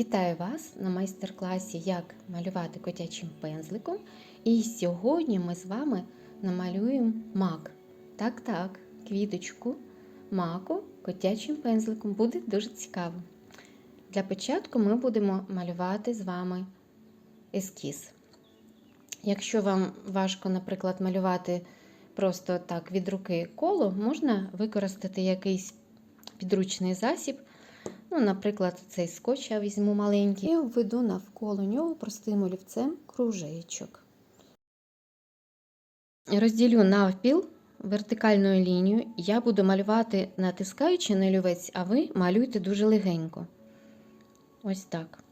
Вітаю вас на майстер-класі Як малювати котячим пензликом. І сьогодні ми з вами намалюємо мак. Так-так, квіточку маку котячим пензликом. Буде дуже цікаво. Для початку ми будемо малювати з вами ескіз. Якщо вам важко, наприклад, малювати просто так від руки коло, можна використати якийсь підручний засіб. Ну, Наприклад, цей скотч я візьму маленький і введу навколо нього простим олівцем кружечок. Розділю навпіл вертикальною лінією. Я буду малювати, натискаючи на олівець, а ви малюйте дуже легенько. Ось так.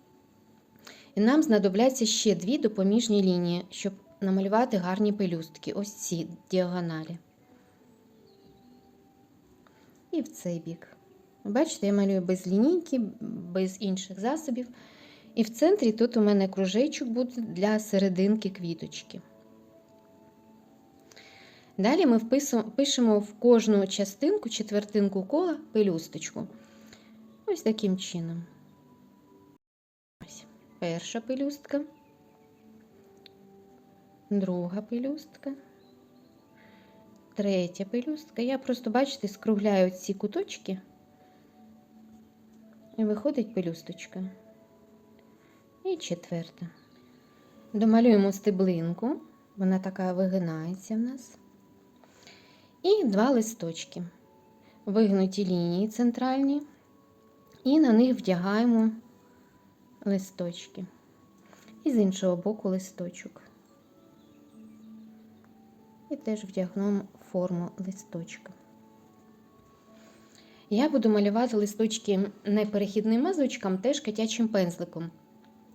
І нам знадобляться ще дві допоміжні лінії, щоб намалювати гарні пелюстки. Ось ці діагоналі. І в цей бік. Бачите, я малюю без лінійки, без інших засобів. І в центрі тут у мене кружечок буде для серединки квіточки. Далі ми пишемо в кожну частинку, четвертинку кола пелюсточку. Ось таким чином. Ось перша пелюстка, друга пелюстка, третя пелюстка. Я просто, бачите, скругляю ці куточки. І виходить пелюсточка. І четверта. Домалюємо стеблинку, вона така вигинається в нас. І два листочки. Вигнуті лінії центральні, і на них вдягаємо листочки. І з іншого боку листочок. І теж вдягнемо форму листочка. Я буду малювати листочки не перехідним мазочком, теж котячим пензликом.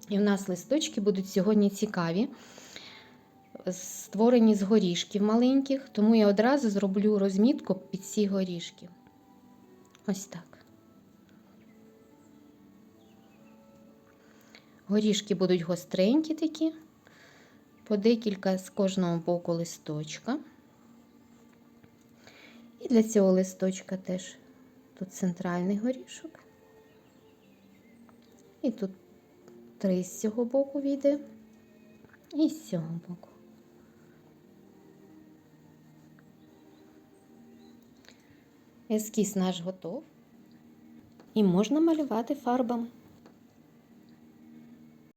І в нас листочки будуть сьогодні цікаві, створені з горішків маленьких, тому я одразу зроблю розмітку під ці горішки. Ось так. Горішки будуть гостренькі такі, по декілька з кожного боку листочка. І для цього листочка теж Тут центральний горішок. І тут три з цього боку війде, і з цього боку. Ескіз наш готов. І можна малювати фарбами.